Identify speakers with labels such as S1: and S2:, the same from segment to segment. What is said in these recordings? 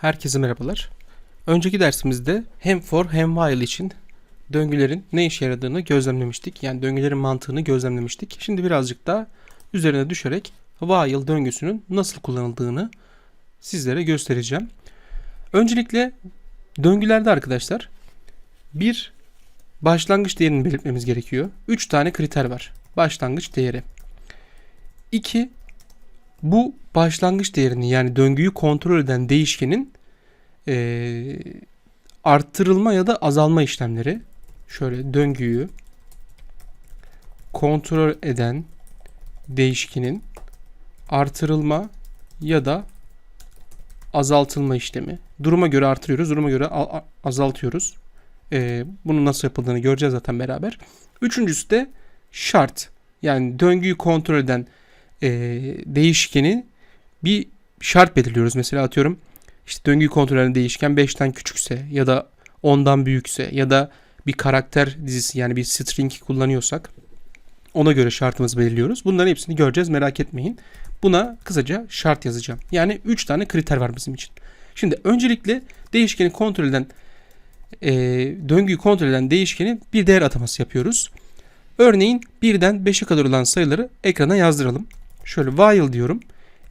S1: Herkese merhabalar. Önceki dersimizde hem for hem while için döngülerin ne işe yaradığını gözlemlemiştik. Yani döngülerin mantığını gözlemlemiştik. Şimdi birazcık daha üzerine düşerek while döngüsünün nasıl kullanıldığını sizlere göstereceğim. Öncelikle döngülerde arkadaşlar bir başlangıç değerini belirtmemiz gerekiyor. 3 tane kriter var. Başlangıç değeri. 2 bu başlangıç değerini yani döngüyü kontrol eden değişkenin eee, arttırılma ya da azalma işlemleri. Şöyle döngüyü kontrol eden değişkenin artırılma ya da azaltılma işlemi. Duruma göre artırıyoruz, duruma göre azaltıyoruz. Eee bunun nasıl yapıldığını göreceğiz zaten beraber. Üçüncüsü de şart. Yani döngüyü kontrol eden e, değişkeni bir şart belirliyoruz. Mesela atıyorum işte döngüyü kontrol eden değişken 5'ten küçükse ya da 10'dan büyükse ya da bir karakter dizisi yani bir string kullanıyorsak ona göre şartımızı belirliyoruz. Bunların hepsini göreceğiz merak etmeyin. Buna kısaca şart yazacağım. Yani 3 tane kriter var bizim için. Şimdi öncelikle değişkeni kontrol eden e, döngüyü kontrol eden değişkeni bir değer ataması yapıyoruz. Örneğin 1'den 5'e kadar olan sayıları ekrana yazdıralım. Şöyle while diyorum.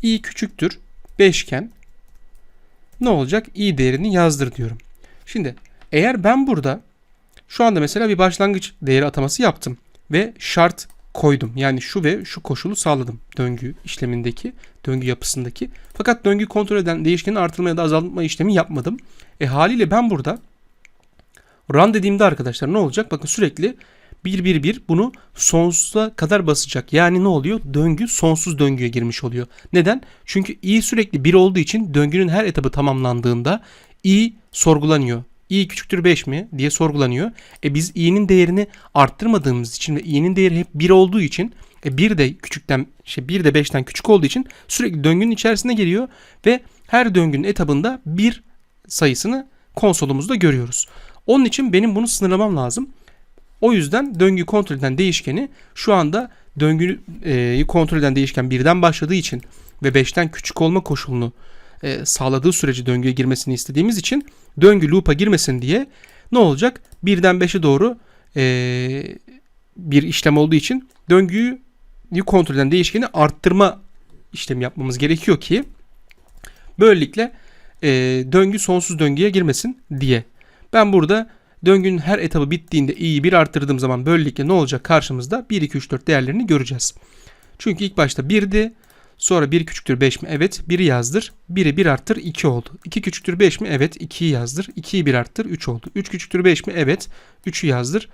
S1: i küçüktür 5 iken ne olacak? i değerini yazdır diyorum. Şimdi eğer ben burada şu anda mesela bir başlangıç değeri ataması yaptım ve şart koydum. Yani şu ve şu koşulu sağladım döngü işlemindeki, döngü yapısındaki. Fakat döngü kontrol eden değişkenin artırma ya da azaltma işlemi yapmadım. E haliyle ben burada run dediğimde arkadaşlar ne olacak? Bakın sürekli 1 1 1 bunu sonsuza kadar basacak. Yani ne oluyor? Döngü sonsuz döngüye girmiş oluyor. Neden? Çünkü i sürekli 1 olduğu için döngünün her etabı tamamlandığında i sorgulanıyor. i küçüktür 5 mi diye sorgulanıyor. E biz i'nin değerini arttırmadığımız için ve i'nin değeri hep 1 olduğu için e 1 de küçükten şey 1 de 5'ten küçük olduğu için sürekli döngünün içerisine geliyor ve her döngünün etabında 1 sayısını konsolumuzda görüyoruz. Onun için benim bunu sınırlamam lazım. O yüzden döngü kontrol eden değişkeni şu anda döngüyü kontrol eden değişken birden başladığı için ve 5'ten küçük olma koşulunu e, sağladığı sürece döngüye girmesini istediğimiz için döngü loop'a girmesin diye ne olacak? Birden 5'e doğru e, bir işlem olduğu için döngüyü kontrol eden değişkeni arttırma işlemi yapmamız gerekiyor ki böylelikle e, döngü sonsuz döngüye girmesin diye. Ben burada Döngünün her etabı bittiğinde i'yi 1 arttırdığım zaman böylelikle ne olacak karşımızda? 1, 2, 3, 4 değerlerini göreceğiz. Çünkü ilk başta 1'di. Sonra 1 küçüktür 5 mi? Evet. 1'i yazdır. 1'i 1 arttır 2 oldu. 2 küçüktür 5 mi? Evet. 2'yi yazdır. 2'yi 1 arttır 3 oldu. 3 küçüktür 5 mi? Evet. 3'ü yazdır.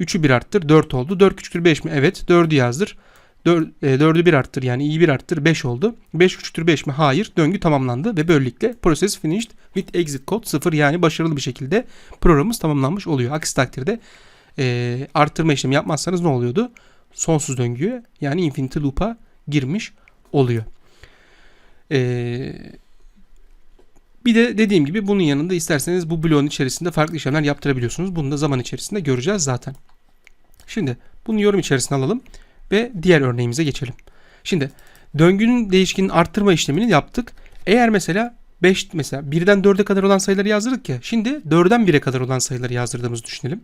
S1: 3'ü 1 arttır 4 oldu. 4 küçüktür 5 mi? Evet. 4'ü yazdır. 4, e, 4'ü 1 arttır yani i'yi 1 arttır 5 oldu. 5 küçüktür 5 mi? Hayır. Döngü tamamlandı ve böylelikle process finished with exit code 0 yani başarılı bir şekilde programımız tamamlanmış oluyor. Aksi takdirde e, arttırma işlemi yapmazsanız ne oluyordu? Sonsuz döngüye yani infinity loop'a girmiş oluyor. E, bir de dediğim gibi bunun yanında isterseniz bu bloğun içerisinde farklı işlemler yaptırabiliyorsunuz. Bunu da zaman içerisinde göreceğiz zaten. Şimdi bunu yorum içerisine alalım ve diğer örneğimize geçelim. Şimdi döngünün değişkenin arttırma işlemini yaptık. Eğer mesela 5 mesela 1'den 4'e kadar olan sayıları yazdırdık ya. Şimdi 4'den 1'e kadar olan sayıları yazdırdığımızı düşünelim.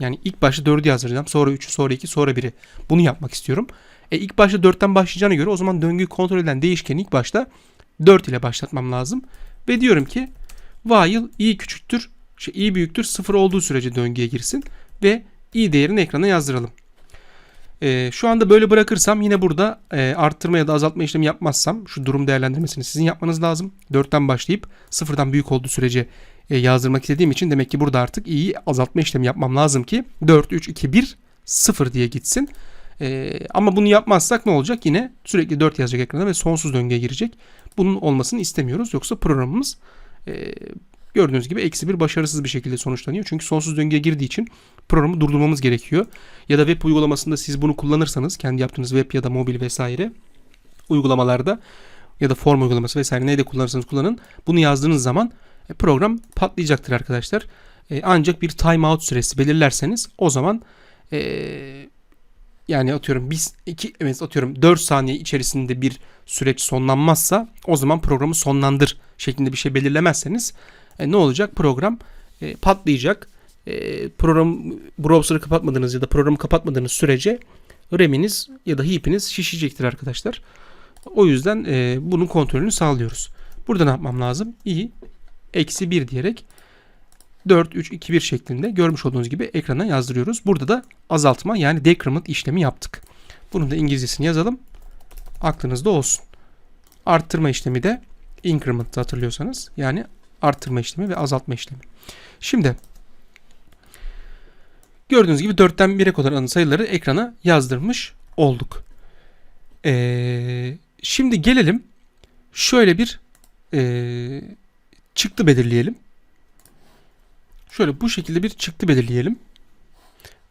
S1: Yani ilk başta 4'ü yazdıracağım. Sonra 3'ü, sonra 2, sonra 1'i. Bunu yapmak istiyorum. E ilk başta 4'ten başlayacağına göre o zaman döngüyü kontrol eden değişkeni ilk başta 4 ile başlatmam lazım. Ve diyorum ki while i küçüktür, şey, i büyüktür 0 olduğu sürece döngüye girsin ve i değerini ekrana yazdıralım. E, şu anda böyle bırakırsam yine burada e, arttırma ya da azaltma işlemi yapmazsam şu durum değerlendirmesini sizin yapmanız lazım. 4'ten başlayıp 0'dan büyük olduğu sürece e, yazdırmak istediğim için demek ki burada artık iyi azaltma işlemi yapmam lazım ki 4, 3, 2, 1, 0 diye gitsin. E, ama bunu yapmazsak ne olacak? Yine sürekli 4 yazacak ekrana ve sonsuz döngüye girecek. Bunun olmasını istemiyoruz. Yoksa programımız e, gördüğünüz gibi eksi bir başarısız bir şekilde sonuçlanıyor. Çünkü sonsuz döngüye girdiği için programı durdurmamız gerekiyor. Ya da web uygulamasında siz bunu kullanırsanız kendi yaptığınız web ya da mobil vesaire uygulamalarda ya da form uygulaması vesaire neyde kullanırsanız kullanın. Bunu yazdığınız zaman e, program patlayacaktır arkadaşlar. E, ancak bir timeout süresi belirlerseniz o zaman e, yani atıyorum biz iki evet atıyorum 4 saniye içerisinde bir süreç sonlanmazsa o zaman programı sonlandır şeklinde bir şey belirlemezseniz e, ne olacak? Program e, patlayacak. E, program browser'ı kapatmadığınız ya da programı kapatmadığınız sürece RAM'iniz ya da heap'iniz şişecektir arkadaşlar. O yüzden e, bunun kontrolünü sağlıyoruz. Burada ne yapmam lazım? i eksi 1 diyerek 4, 3, 2, 1 şeklinde görmüş olduğunuz gibi ekrana yazdırıyoruz. Burada da azaltma yani decrement işlemi yaptık. Bunun da İngilizcesini yazalım. Aklınızda olsun. Arttırma işlemi de increment hatırlıyorsanız. Yani arttırma işlemi ve azaltma işlemi. Şimdi gördüğünüz gibi 4'ten 1'e kadar sayıları ekrana yazdırmış olduk. Ee, şimdi gelelim şöyle bir ee, çıktı belirleyelim. Şöyle bu şekilde bir çıktı belirleyelim.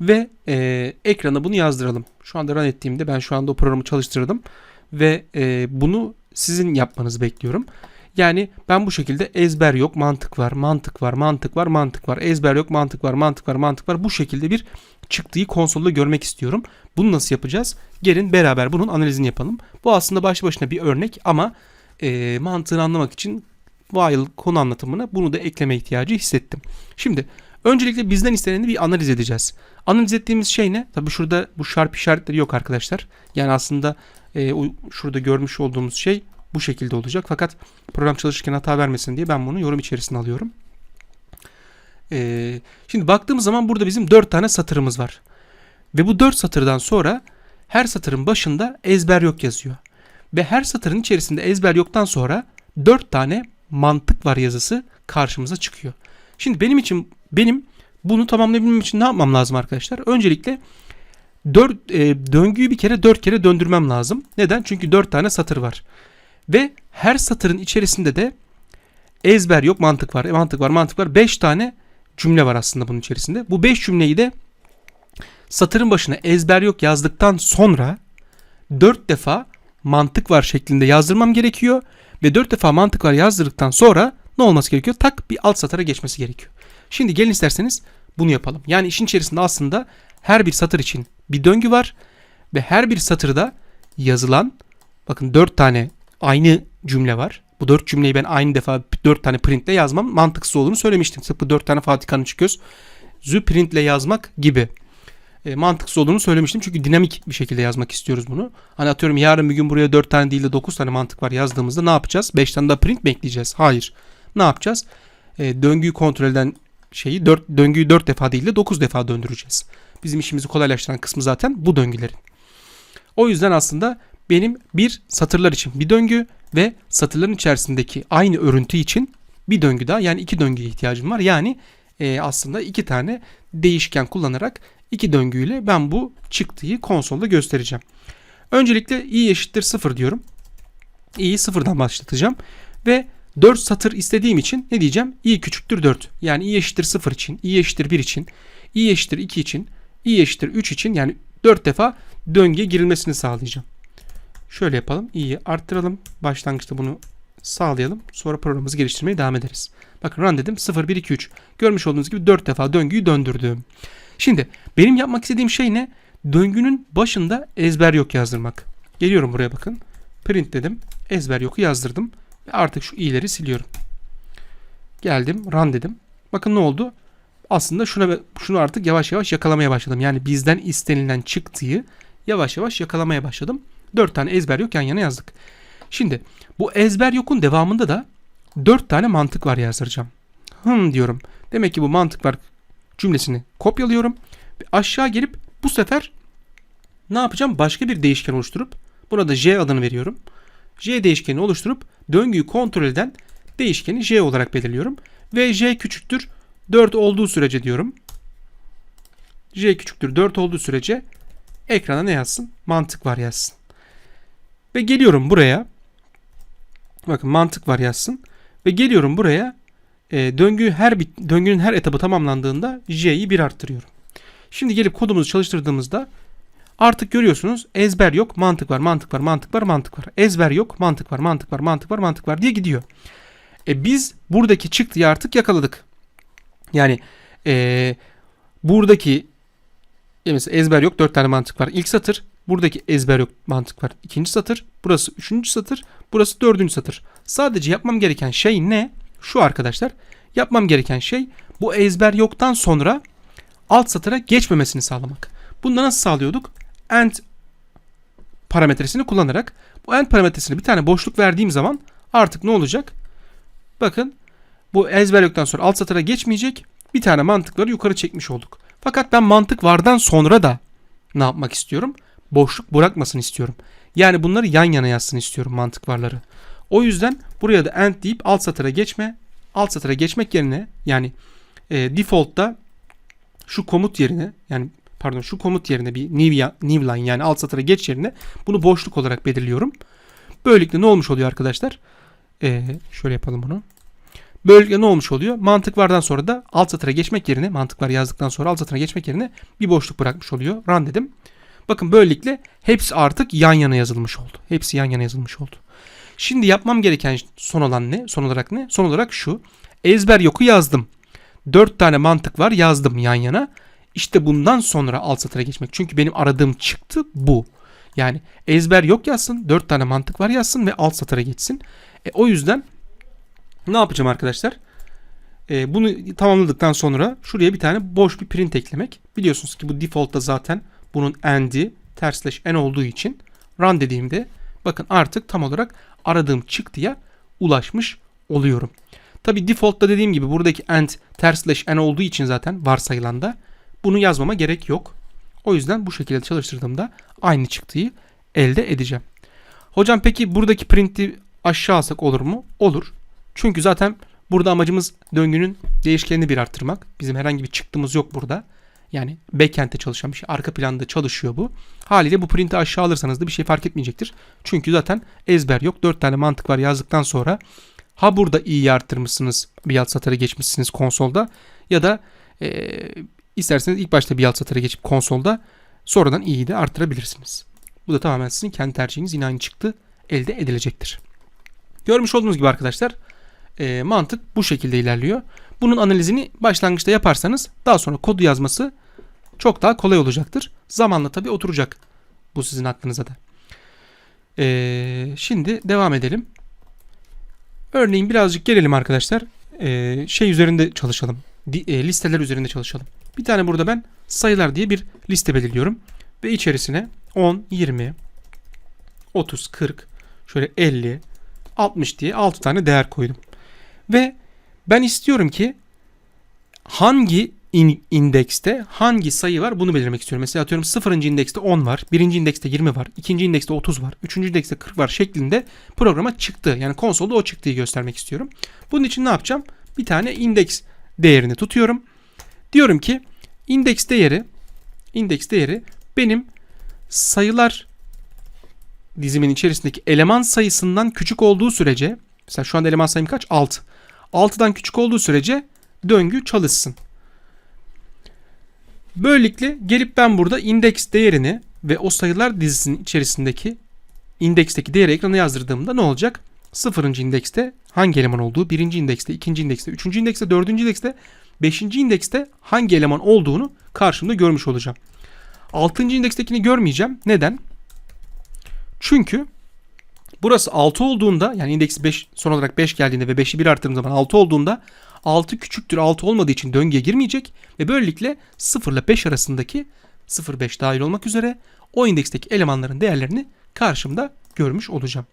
S1: Ve e, ekrana bunu yazdıralım. Şu anda run ettiğimde ben şu anda o programı çalıştırdım. Ve e, bunu sizin yapmanızı bekliyorum. Yani ben bu şekilde ezber yok, mantık var, mantık var, mantık var, mantık var, ezber yok, mantık var, mantık var, mantık var. Bu şekilde bir çıktıyı konsolda görmek istiyorum. Bunu nasıl yapacağız? Gelin beraber bunun analizini yapalım. Bu aslında başlı başına bir örnek ama e, mantığını anlamak için while konu anlatımına bunu da ekleme ihtiyacı hissettim. Şimdi öncelikle bizden isteneni bir analiz edeceğiz. Analiz ettiğimiz şey ne? Tabi şurada bu şarp işaretleri yok arkadaşlar. Yani aslında e, şurada görmüş olduğumuz şey bu şekilde olacak. Fakat program çalışırken hata vermesin diye ben bunu yorum içerisine alıyorum. E, şimdi baktığımız zaman burada bizim 4 tane satırımız var. Ve bu 4 satırdan sonra her satırın başında ezber yok yazıyor. Ve her satırın içerisinde ezber yoktan sonra 4 tane mantık var yazısı karşımıza çıkıyor. Şimdi benim için benim bunu tamamlayabilmem için ne yapmam lazım arkadaşlar? Öncelikle 4 e, döngüyü bir kere 4 kere döndürmem lazım. Neden? Çünkü 4 tane satır var. Ve her satırın içerisinde de ezber yok mantık var. Mantık var, mantık var. 5 tane cümle var aslında bunun içerisinde. Bu 5 cümleyi de satırın başına ezber yok yazdıktan sonra 4 defa mantık var şeklinde yazdırmam gerekiyor ve 4 defa mantık var yazdırdıktan sonra ne olması gerekiyor? Tak bir alt satıra geçmesi gerekiyor. Şimdi gelin isterseniz bunu yapalım. Yani işin içerisinde aslında her bir satır için bir döngü var ve her bir satırda yazılan bakın 4 tane aynı cümle var. Bu 4 cümleyi ben aynı defa 4 tane printle yazmam mantıksız olduğunu söylemiştim. Tıpkı 4 tane Fatih Kanıçıköz zü printle yazmak gibi e, mantıksız olduğunu söylemiştim. Çünkü dinamik bir şekilde yazmak istiyoruz bunu. Hani atıyorum yarın bir gün buraya 4 tane değil de 9 tane mantık var yazdığımızda ne yapacağız? 5 tane daha print mi ekleyeceğiz? Hayır. Ne yapacağız? E, döngüyü kontrol eden şeyi 4, döngüyü 4 defa değil de 9 defa döndüreceğiz. Bizim işimizi kolaylaştıran kısmı zaten bu döngülerin. O yüzden aslında benim bir satırlar için bir döngü ve satırların içerisindeki aynı örüntü için bir döngü daha yani iki döngüye ihtiyacım var. Yani e, aslında iki tane değişken kullanarak iki döngüyle ben bu çıktıyı konsolda göstereceğim. Öncelikle i eşittir 0 diyorum. i'yi sıfırdan başlatacağım ve 4 satır istediğim için ne diyeceğim? i küçüktür 4. Yani i eşittir 0 için, i eşittir 1 için, i eşittir 2 için, i eşittir 3 için yani 4 defa döngüye girilmesini sağlayacağım. Şöyle yapalım. i'yi arttıralım. Başlangıçta bunu sağlayalım. Sonra programımızı geliştirmeye devam ederiz. Bakın run dedim 0, 1, 2, 3. Görmüş olduğunuz gibi 4 defa döngüyü döndürdüm. Şimdi benim yapmak istediğim şey ne? Döngünün başında ezber yok yazdırmak. Geliyorum buraya bakın. Print dedim. Ezber yoku yazdırdım. Ve artık şu i'leri siliyorum. Geldim run dedim. Bakın ne oldu? Aslında şuna şunu artık yavaş yavaş yakalamaya başladım. Yani bizden istenilen çıktığı yavaş yavaş yakalamaya başladım. 4 tane ezber yok yan yana yazdık. Şimdi bu ezber yokun devamında da 4 tane mantık var yazdıracağım. Hım diyorum. Demek ki bu mantık var cümlesini kopyalıyorum. Ve aşağı gelip bu sefer ne yapacağım? Başka bir değişken oluşturup buna da j adını veriyorum. j değişkeni oluşturup döngüyü kontrol eden değişkeni j olarak belirliyorum. Ve j küçüktür 4 olduğu sürece diyorum. j küçüktür 4 olduğu sürece ekrana ne yazsın? Mantık var yazsın. Ve geliyorum buraya. Bakın mantık var yazsın. Ve geliyorum buraya. E, döngü her bit, döngünün her etabı tamamlandığında j'yi 1 arttırıyorum. Şimdi gelip kodumuzu çalıştırdığımızda artık görüyorsunuz ezber yok, mantık var, mantık var, mantık var, mantık var. Ezber yok, mantık var, mantık var, mantık var, mantık var diye gidiyor. E, biz buradaki çıktıyı artık yakaladık. Yani e, buradaki Ya mesela ezber yok 4 tane mantık var. İlk satır. Buradaki ezber yok mantık var. İkinci satır. Burası üçüncü satır. Burası dördüncü satır. Sadece yapmam gereken şey ne? Şu arkadaşlar. Yapmam gereken şey bu ezber yoktan sonra alt satıra geçmemesini sağlamak. Bunu nasıl sağlıyorduk? End parametresini kullanarak bu end parametresine bir tane boşluk verdiğim zaman artık ne olacak? Bakın bu ezber yoktan sonra alt satıra geçmeyecek. Bir tane mantıkları yukarı çekmiş olduk. Fakat ben mantık vardan sonra da ne yapmak istiyorum? Boşluk bırakmasını istiyorum. Yani bunları yan yana yazsın istiyorum mantık varları. O yüzden buraya da end deyip alt satıra geçme. Alt satıra geçmek yerine yani e, default'ta şu komut yerine yani pardon şu komut yerine bir new, ya- new line yani alt satıra geç yerine bunu boşluk olarak belirliyorum. Böylelikle ne olmuş oluyor arkadaşlar? E, şöyle yapalım bunu. Böylelikle ne olmuş oluyor? Mantık vardan sonra da alt satıra geçmek yerine mantık var yazdıktan sonra alt satıra geçmek yerine bir boşluk bırakmış oluyor. Run dedim. Bakın böylelikle hepsi artık yan yana yazılmış oldu. Hepsi yan yana yazılmış oldu. Şimdi yapmam gereken son olan ne? Son olarak ne? Son olarak şu. Ezber yoku yazdım. 4 tane mantık var yazdım yan yana. İşte bundan sonra alt satıra geçmek. Çünkü benim aradığım çıktı bu. Yani ezber yok yazsın. 4 tane mantık var yazsın ve alt satıra geçsin. E, o yüzden ne yapacağım arkadaşlar? E, bunu tamamladıktan sonra şuraya bir tane boş bir print eklemek. Biliyorsunuz ki bu default'ta zaten bunun end'i ters slash n olduğu için run dediğimde bakın artık tam olarak aradığım çıktıya ulaşmış oluyorum. Tabi default'ta dediğim gibi buradaki end ters slash n olduğu için zaten varsayılan da bunu yazmama gerek yok. O yüzden bu şekilde çalıştırdığımda aynı çıktıyı elde edeceğim. Hocam peki buradaki print'i aşağı alsak olur mu? Olur. Çünkü zaten burada amacımız döngünün değişkenini bir arttırmak. Bizim herhangi bir çıktığımız yok burada. Yani backend'te çalışan bir şey. Arka planda çalışıyor bu. Haliyle bu print'i aşağı alırsanız da bir şey fark etmeyecektir. Çünkü zaten ezber yok. 4 tane mantık var yazdıktan sonra ha burada i'yi arttırmışsınız bir alt satıra geçmişsiniz konsolda ya da e, isterseniz ilk başta bir alt satıra geçip konsolda sonradan i'yi de arttırabilirsiniz. Bu da tamamen sizin kendi tercihiniz yine aynı çıktı elde edilecektir. Görmüş olduğunuz gibi arkadaşlar e, mantık bu şekilde ilerliyor. Bunun analizini başlangıçta yaparsanız daha sonra kodu yazması çok daha kolay olacaktır. Zamanla tabi oturacak bu sizin aklınıza da. E, şimdi devam edelim. Örneğin birazcık gelelim arkadaşlar. E, şey üzerinde çalışalım. E, listeler üzerinde çalışalım. Bir tane burada ben sayılar diye bir liste belirliyorum. Ve içerisine 10, 20, 30, 40, şöyle 50, 60 diye 6 tane değer koydum. Ve ben istiyorum ki hangi in- indekste hangi sayı var bunu belirlemek istiyorum. Mesela atıyorum 0. indekste 10 var, 1. indekste 20 var, 2. indekste 30 var, 3. indekste 40 var şeklinde programa çıktı. Yani konsolda o çıktığı göstermek istiyorum. Bunun için ne yapacağım? Bir tane indeks değerini tutuyorum. Diyorum ki indeks değeri indeks değeri benim sayılar dizimin içerisindeki eleman sayısından küçük olduğu sürece mesela şu anda eleman sayım kaç? 6. 6'dan küçük olduğu sürece döngü çalışsın. Böylelikle gelip ben burada indeks değerini ve o sayılar dizisinin içerisindeki indeksteki değeri ekrana yazdırdığımda ne olacak? 0. indekste hangi eleman olduğu, 1. indekste, 2. indekste, 3. indekste, 4. indekste, 5. indekste hangi eleman olduğunu karşımda görmüş olacağım. 6. indekstekini görmeyeceğim. Neden? Çünkü burası 6 olduğunda yani indeks 5 son olarak 5 geldiğinde ve 5'i 1 arttırdığım zaman 6 olduğunda 6 küçüktür 6 olmadığı için döngüye girmeyecek ve böylelikle 0 ile 5 arasındaki 0-5 dahil olmak üzere o indeksteki elemanların değerlerini karşımda görmüş olacağım.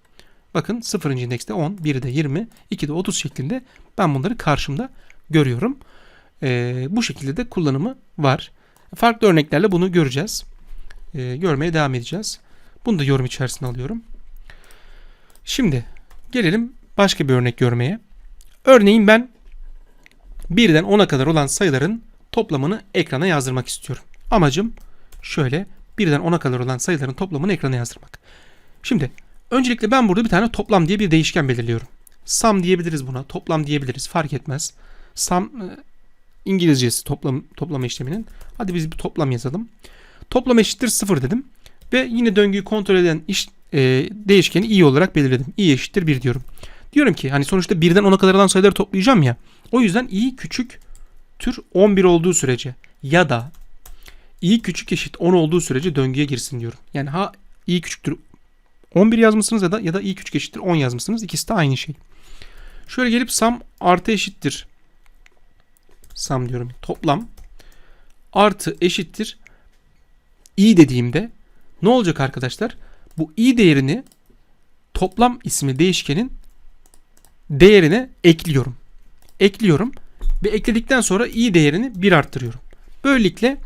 S1: Bakın 0. indekste 10, 1'de 20, 2'de 30 şeklinde ben bunları karşımda görüyorum. Ee, bu şekilde de kullanımı var. Farklı örneklerle bunu göreceğiz. Ee, görmeye devam edeceğiz. Bunu da yorum içerisine alıyorum. Şimdi gelelim başka bir örnek görmeye. Örneğin ben birden 10'a kadar olan sayıların toplamını ekrana yazdırmak istiyorum. Amacım şöyle birden 10'a kadar olan sayıların toplamını ekrana yazdırmak. Şimdi öncelikle ben burada bir tane toplam diye bir değişken belirliyorum. Sum diyebiliriz buna, toplam diyebiliriz fark etmez. Sum e, İngilizcesi toplam toplama işleminin. Hadi biz bir toplam yazalım. Toplam eşittir 0 dedim. Ve yine döngüyü kontrol eden iş, e, değişkeni i olarak belirledim. i eşittir 1 diyorum. Diyorum ki hani sonuçta birden 10'a kadar olan sayıları toplayacağım ya. O yüzden i küçük tür 11 olduğu sürece ya da i küçük eşit 10 olduğu sürece döngüye girsin diyorum. Yani ha i küçüktür 11 yazmışsınız ya da ya da i küçük eşittir 10 yazmışsınız. İkisi de aynı şey. Şöyle gelip sum artı eşittir. Sum diyorum. Toplam artı eşittir i dediğimde ne olacak arkadaşlar? Bu i değerini toplam isimli değişkenin değerine ekliyorum. Ekliyorum ve ekledikten sonra i değerini 1 arttırıyorum. Böylelikle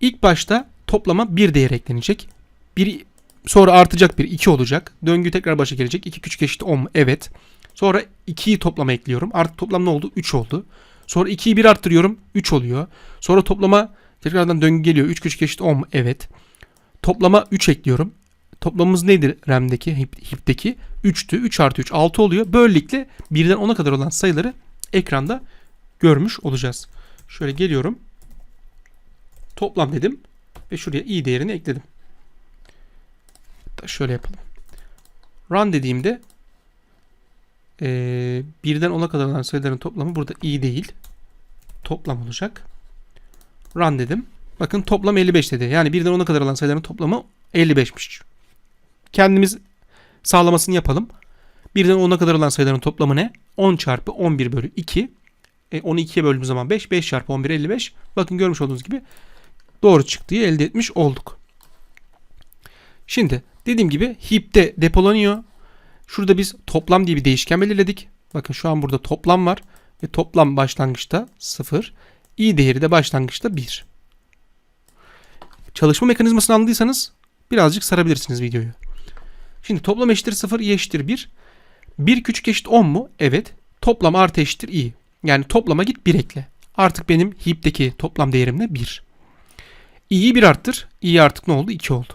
S1: ilk başta toplama 1 değer eklenecek. Bir sonra artacak bir 2 olacak. Döngü tekrar başa gelecek. 2 küçük eşit 10 mu? Evet. Sonra 2'yi toplama ekliyorum. Artık toplam ne oldu? 3 oldu. Sonra 2'yi 1 arttırıyorum. 3 oluyor. Sonra toplama tekrardan döngü geliyor. 3 küçük eşit 10 mu? Evet. Toplama 3 ekliyorum. Toplamımız nedir RAM'deki, heap'teki? 3'tü. 3 artı 3 6 oluyor. Böylelikle 1'den 10'a kadar olan sayıları ekranda görmüş olacağız. Şöyle geliyorum. Toplam dedim. Ve şuraya i değerini ekledim. Hatta şöyle yapalım. Run dediğimde eee birden 10'a kadar olan sayıların toplamı burada i değil. Toplam olacak. Run dedim. Bakın toplam 55 dedi. Yani birden 10'a kadar olan sayıların toplamı 55'miş. Kendimiz sağlamasını yapalım. Birden 10'a kadar olan sayıların toplamı ne? 10 çarpı 11 bölü 2. E, 10'u 2'ye böldüğümüz zaman 5. 5 çarpı 11 55. Bakın görmüş olduğunuz gibi doğru çıktığı elde etmiş olduk. Şimdi dediğim gibi heap'te depolanıyor. Şurada biz toplam diye bir değişken belirledik. Bakın şu an burada toplam var. Ve toplam başlangıçta 0. i değeri de başlangıçta 1. Çalışma mekanizmasını anladıysanız birazcık sarabilirsiniz videoyu. Şimdi toplam eşittir 0, i eşittir 1. 1 küçük eşit 10 mu? Evet. Toplam artı eşittir i. Yani toplama git 1 ekle. Artık benim heap'teki toplam değerim ne? 1. i'yi 1 arttır. i artık ne oldu? 2 oldu.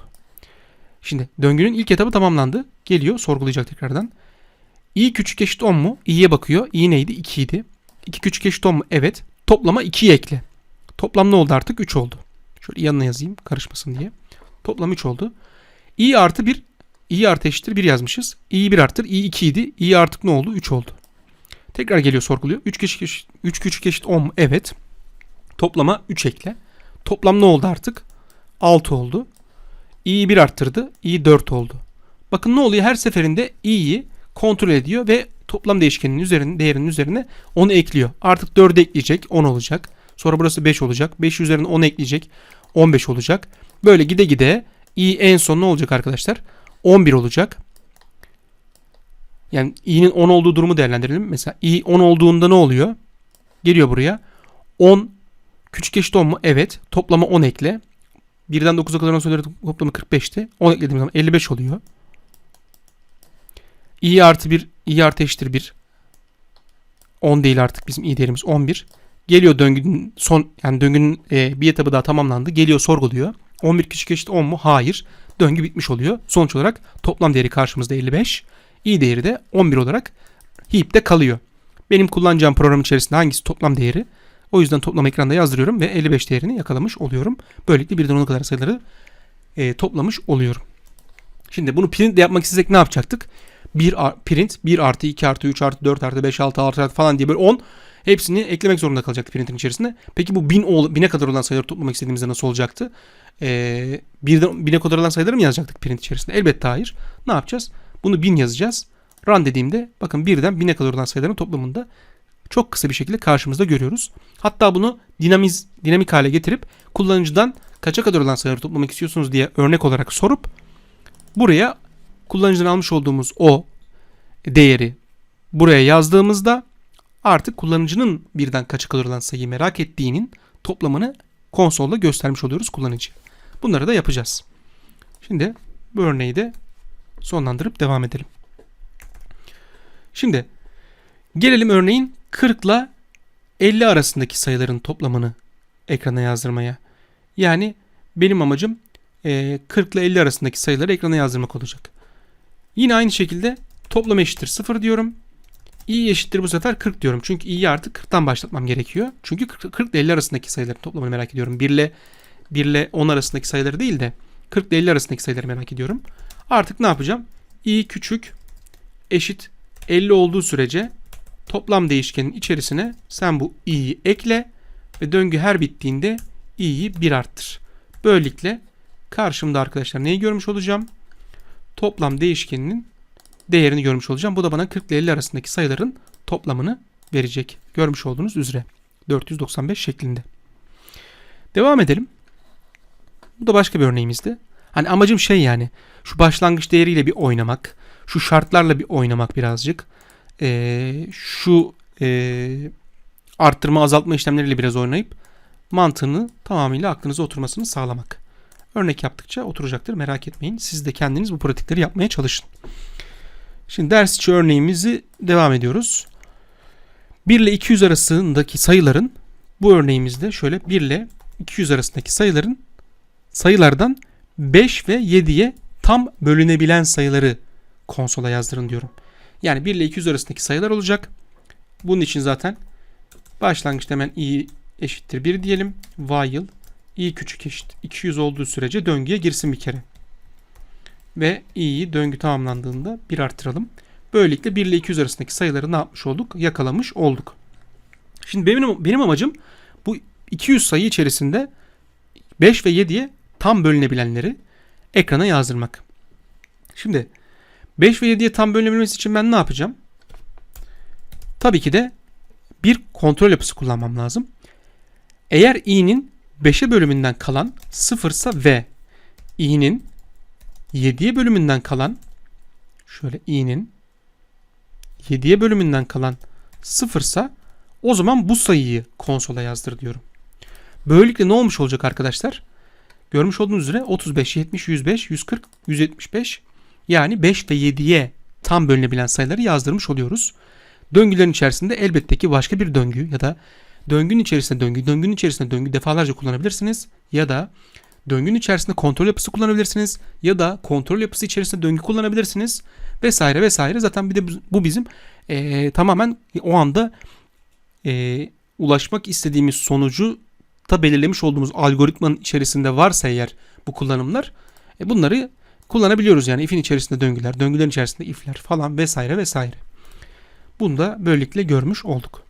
S1: Şimdi döngünün ilk etabı tamamlandı. Geliyor sorgulayacak tekrardan. i küçük eşit 10 mu? i'ye bakıyor. i neydi? 2 idi. 2 küçük eşit 10 mu? Evet. Toplama 2'yi ekle. Toplam ne oldu artık? 3 oldu. Şöyle yanına yazayım karışmasın diye. Toplam 3 oldu. i artı 1 i artı eşittir 1 yazmışız. i'yi 1 arttır. i 2 idi. i artık ne oldu? 3 oldu. Tekrar geliyor sorguluyor. 3 küçük eşit, 3 küçük eşit 10 mu? Evet. Toplama 3 ekle. Toplam ne oldu artık? 6 oldu. i'yi 1 arttırdı. i 4 oldu. Bakın ne oluyor? Her seferinde i'yi kontrol ediyor ve toplam değişkenin üzerine, değerinin üzerine 10'u ekliyor. Artık 4'ü ekleyecek. 10 olacak. Sonra burası 5 olacak. 5 üzerine 10 ekleyecek. 15 olacak. Böyle gide gide i en son ne olacak arkadaşlar? 11 olacak. Yani i'nin 10 olduğu durumu değerlendirelim. Mesela i 10 olduğunda ne oluyor? Geliyor buraya. 10 küçük eşit 10 mu? Evet. Toplama 10 ekle. 1'den 9'a kadar olan sayıların toplamı 45'ti. 10 eklediğim zaman 55 oluyor. i artı 1, i artı eşittir 1. 10 değil artık bizim i değerimiz 11. Geliyor döngünün son yani döngünün e, bir etabı daha tamamlandı. Geliyor sorguluyor. 11 küçük eşit 10 mu? Hayır. Döngü bitmiş oluyor. Sonuç olarak toplam değeri karşımızda 55. i değeri de 11 olarak heap'te kalıyor. Benim kullanacağım program içerisinde hangisi toplam değeri? O yüzden toplam ekranda yazdırıyorum ve 55 değerini yakalamış oluyorum. Böylelikle birden 10'a kadar sayıları e, toplamış oluyorum. Şimdi bunu print yapmak istesek ne yapacaktık? 1 ar- print 1 artı 2 artı 3 artı 4 artı 5 6 6 artı falan diye böyle 10 hepsini eklemek zorunda kalacaktı printin içerisinde. Peki bu 1000 ol, 1000'e kadar olan sayıları toplamak istediğimizde nasıl olacaktı? Ee, birden 1000'e kadar olan sayıları mı yazacaktık print içerisinde? Elbette hayır. Ne yapacağız? Bunu 1000 yazacağız. Run dediğimde bakın birden 1000'e kadar olan sayıların toplamında çok kısa bir şekilde karşımızda görüyoruz. Hatta bunu dinamiz, dinamik hale getirip kullanıcıdan kaça kadar olan sayıları toplamak istiyorsunuz diye örnek olarak sorup buraya kullanıcıdan almış olduğumuz o değeri buraya yazdığımızda artık kullanıcının birden kaça kadar olan sayıyı merak ettiğinin toplamını konsolda göstermiş oluyoruz kullanıcıya. Bunları da yapacağız. Şimdi bu örneği de sonlandırıp devam edelim. Şimdi gelelim örneğin 40 ile 50 arasındaki sayıların toplamını ekrana yazdırmaya. Yani benim amacım e, 40 ile 50 arasındaki sayıları ekrana yazdırmak olacak. Yine aynı şekilde toplam eşittir 0 diyorum. i eşittir bu sefer 40 diyorum. Çünkü i'yi artık 40'tan başlatmam gerekiyor. Çünkü 40, 40 ile 50 arasındaki sayıların toplamını merak ediyorum. 1 ile 1 ile 10 arasındaki sayıları değil de 40 ile 50 arasındaki sayıları merak ediyorum. Artık ne yapacağım? i küçük eşit 50 olduğu sürece toplam değişkenin içerisine sen bu i'yi ekle ve döngü her bittiğinde i'yi 1 arttır. Böylelikle karşımda arkadaşlar neyi görmüş olacağım? Toplam değişkeninin değerini görmüş olacağım. Bu da bana 40 ile 50 arasındaki sayıların toplamını verecek. Görmüş olduğunuz üzere. 495 şeklinde. Devam edelim. Bu da başka bir örneğimizdi. Hani amacım şey yani şu başlangıç değeriyle bir oynamak, şu şartlarla bir oynamak birazcık, ee, şu ee, arttırma azaltma işlemleriyle biraz oynayıp mantığını tamamıyla aklınıza oturmasını sağlamak. Örnek yaptıkça oturacaktır merak etmeyin. Siz de kendiniz bu pratikleri yapmaya çalışın. Şimdi ders içi örneğimizi devam ediyoruz. 1 ile 200 arasındaki sayıların bu örneğimizde şöyle 1 ile 200 arasındaki sayıların sayılardan 5 ve 7'ye tam bölünebilen sayıları konsola yazdırın diyorum. Yani 1 ile 200 arasındaki sayılar olacak. Bunun için zaten başlangıçta hemen i eşittir 1 diyelim. While i küçük eşit 200 olduğu sürece döngüye girsin bir kere. Ve i'yi döngü tamamlandığında 1 artıralım. Böylelikle 1 ile 200 arasındaki sayıları ne yapmış olduk? Yakalamış olduk. Şimdi benim, benim amacım bu 200 sayı içerisinde 5 ve 7'ye tam bölünebilenleri ekrana yazdırmak. Şimdi 5 ve 7'ye tam bölünebilmesi için ben ne yapacağım? Tabii ki de bir kontrol yapısı kullanmam lazım. Eğer i'nin 5'e bölümünden kalan 0 ise ve i'nin 7'ye bölümünden kalan şöyle i'nin 7'ye bölümünden kalan 0 ise o zaman bu sayıyı konsola yazdır diyorum. Böylelikle ne olmuş olacak arkadaşlar? Görmüş olduğunuz üzere 35, 70, 105, 140, 175 yani 5 ve 7'ye tam bölünebilen sayıları yazdırmış oluyoruz. Döngülerin içerisinde elbette ki başka bir döngü ya da döngünün içerisinde döngü, döngünün içerisinde döngü defalarca kullanabilirsiniz ya da döngünün içerisinde kontrol yapısı kullanabilirsiniz ya da kontrol yapısı içerisinde döngü kullanabilirsiniz vesaire vesaire. Zaten bir de bu bizim e, tamamen o anda e, ulaşmak istediğimiz sonucu da belirlemiş olduğumuz algoritmanın içerisinde varsa eğer bu kullanımlar e, bunları kullanabiliyoruz. Yani if'in içerisinde döngüler, döngülerin içerisinde if'ler falan vesaire vesaire. Bunu da böylelikle görmüş olduk.